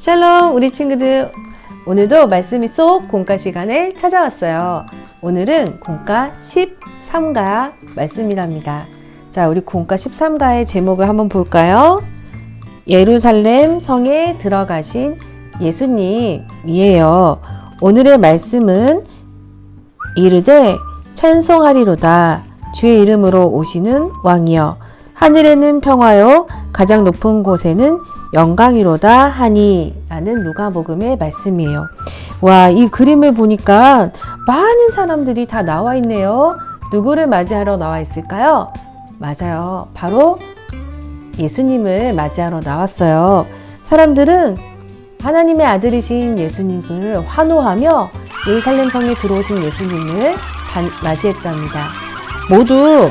샬롬 우리 친구들 오늘도 말씀이 쏙 공과 시간을 찾아왔어요. 오늘은 공과 13가 말씀이랍니다. 자, 우리 공과 13가의 제목을 한번 볼까요? 예루살렘 성에 들어가신 예수님이에요. 오늘의 말씀은 이르되 찬송하리로다 주의 이름으로 오시는 왕이여 하늘에는 평화요 가장 높은 곳에는 영광이로다 하니 라는 누가복음의 말씀이에요. 와, 이 그림을 보니까 많은 사람들이 다 나와 있네요. 누구를 맞이하러 나와 있을까요? 맞아요. 바로 예수님을 맞이하러 나왔어요. 사람들은 하나님의 아들이신 예수님을 환호하며 예루살렘 성에 들어오신 예수님을 반- 맞이했답니다. 모두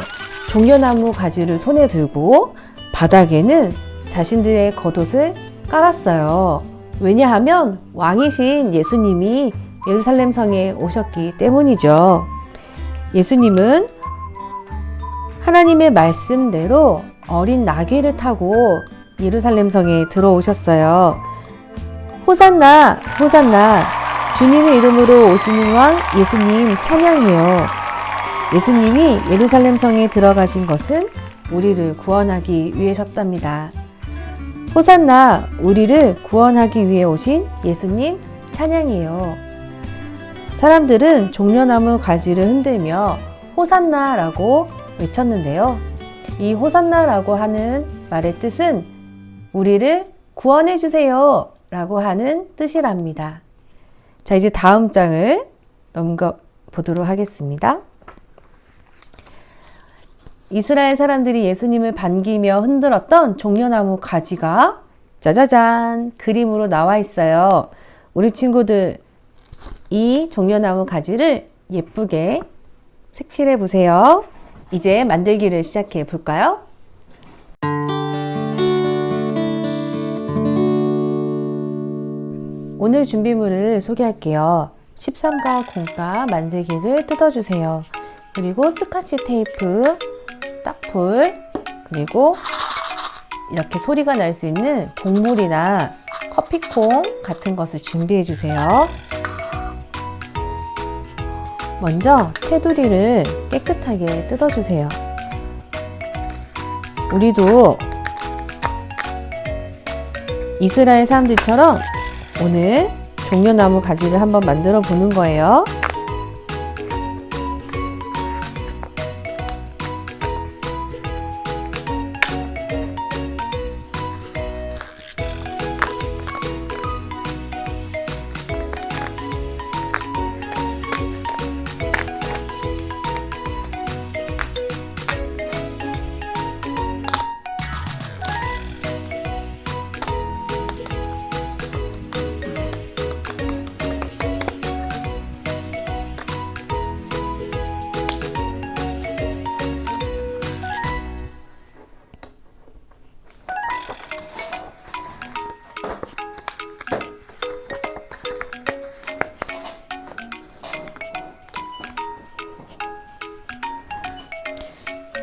종려나무 가지를 손에 들고 바닥에는 자신들의 겉옷을 깔았어요. 왜냐하면 왕이신 예수님이 예루살렘 성에 오셨기 때문이죠. 예수님은 하나님의 말씀대로 어린 나귀를 타고 예루살렘 성에 들어오셨어요. 호산나, 호산나, 주님의 이름으로 오시는 왕 예수님 찬양이요. 예수님이 예루살렘 성에 들어가신 것은 우리를 구원하기 위해셨답니다. 호산나, 우리를 구원하기 위해 오신 예수님 찬양이에요. 사람들은 종려나무 가지를 흔들며 호산나라고 외쳤는데요. 이 호산나라고 하는 말의 뜻은 우리를 구원해 주세요 라고 하는 뜻이랍니다. 자, 이제 다음 장을 넘겨 보도록 하겠습니다. 이스라엘 사람들이 예수님을 반기며 흔들었던 종려나무 가지가 짜자잔 그림으로 나와 있어요. 우리 친구들 이 종려나무 가지를 예쁘게 색칠해 보세요. 이제 만들기를 시작해 볼까요? 오늘 준비물을 소개할게요. 13가 공가 만들기를 뜯어주세요. 그리고 스카치 테이프, 딱풀, 그리고 이렇게 소리가 날 수 있는 동물이나 커피콩 같은 것을 준비해 주세요. 먼저 테두리를 깨끗하게 뜯어주세요. 우리도 이스라엘 사람들처럼 오늘 종려나무 가지를 한번 만들어 보는 거예요.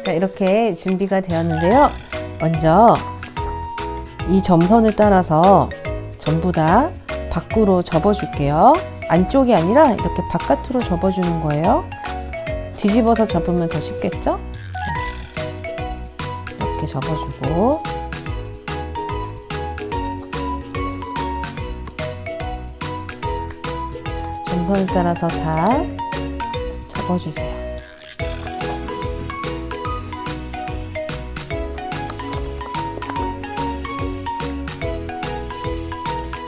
자, 이렇게 준비가 되었는데요. 먼저 이 점선을 따라서 전부 다 밖으로 접어줄게요. 안쪽이 아니라 이렇게 바깥으로 접어주는 거예요. 뒤집어서 접으면 더 쉽겠죠? 이렇게 접어주고 점선을 따라서 다 접어주세요.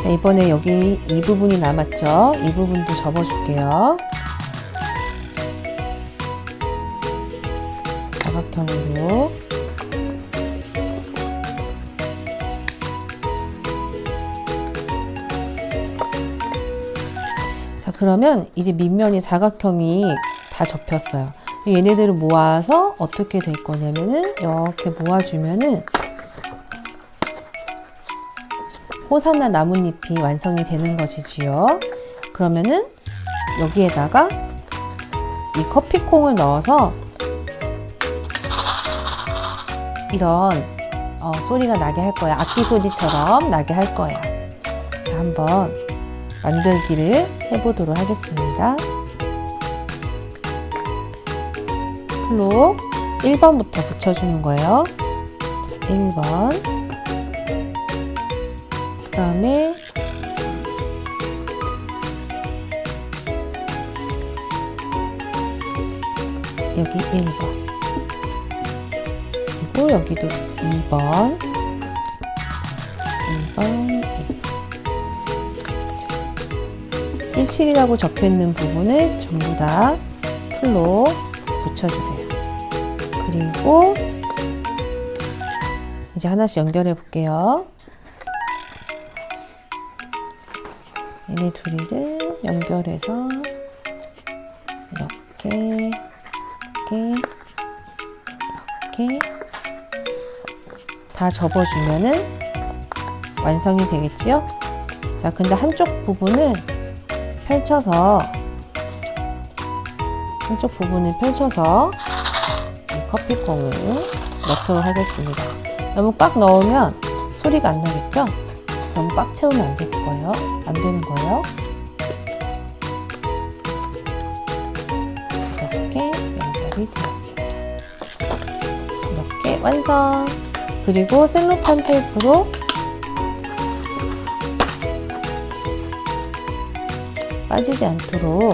자, 이번에 여기 이 부분이 남았죠? 이 부분도 접어줄게요. 사각형으로. 자, 그러면 이제 밑면이 사각형이 다 접혔어요. 얘네들을 모아서 어떻게 될 거냐면은 이렇게 모아주면은 호산나 나뭇잎이 완성이 되는 것이지요. 그러면은 여기에다가 이 커피콩을 넣어서 이런 어, 소리가 나게 할 거예요. 악기 소리처럼 나게 할 거예요. 자, 한번 만들기를 해보도록 하겠습니다. 플로 1번부터 붙여주는 거예요. 자, 1번. 그 다음에 여기 1번. 그리고 여기도 2번. 2번, 1번. 자, 17이라고 적혀 있는 부분을 전부 다 풀로 붙여주세요. 그리고 이제 하나씩 연결해 볼게요. 얘네 둘이를 연결해서 이렇게 이렇게 이렇게 다 접어주면은 완성이 되겠지요? 자, 근데 한쪽 부분은 펼쳐서 한쪽 부분을 펼쳐서 이 커피콩을 넣도록 하겠습니다. 너무 꽉 넣으면 소리가 안 나겠죠? 너무 꽉 채우면 안될 거예요. 안 되는 거예요. 자, 이렇게 연결이 되었습니다. 이렇게 완성! 그리고 셀로판 테이프로 빠지지 않도록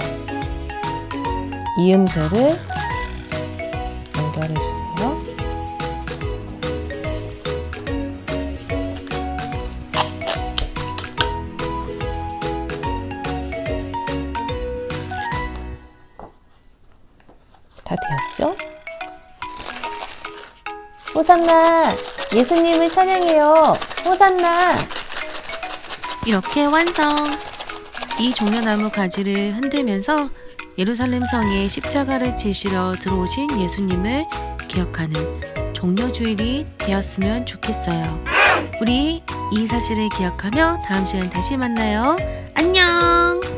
이음새를 연결해 주세요. 다 되었죠? 호산나 예수님을 찬양해요. 호산나 이렇게 완성! 이 종려나무 가지를 흔들면서 예루살렘 성에 십자가를 지시러 들어오신 예수님을 기억하는 종려주일이 되었으면 좋겠어요. 우리 이 사실을 기억하며 다음 시간 다시 만나요. 안녕!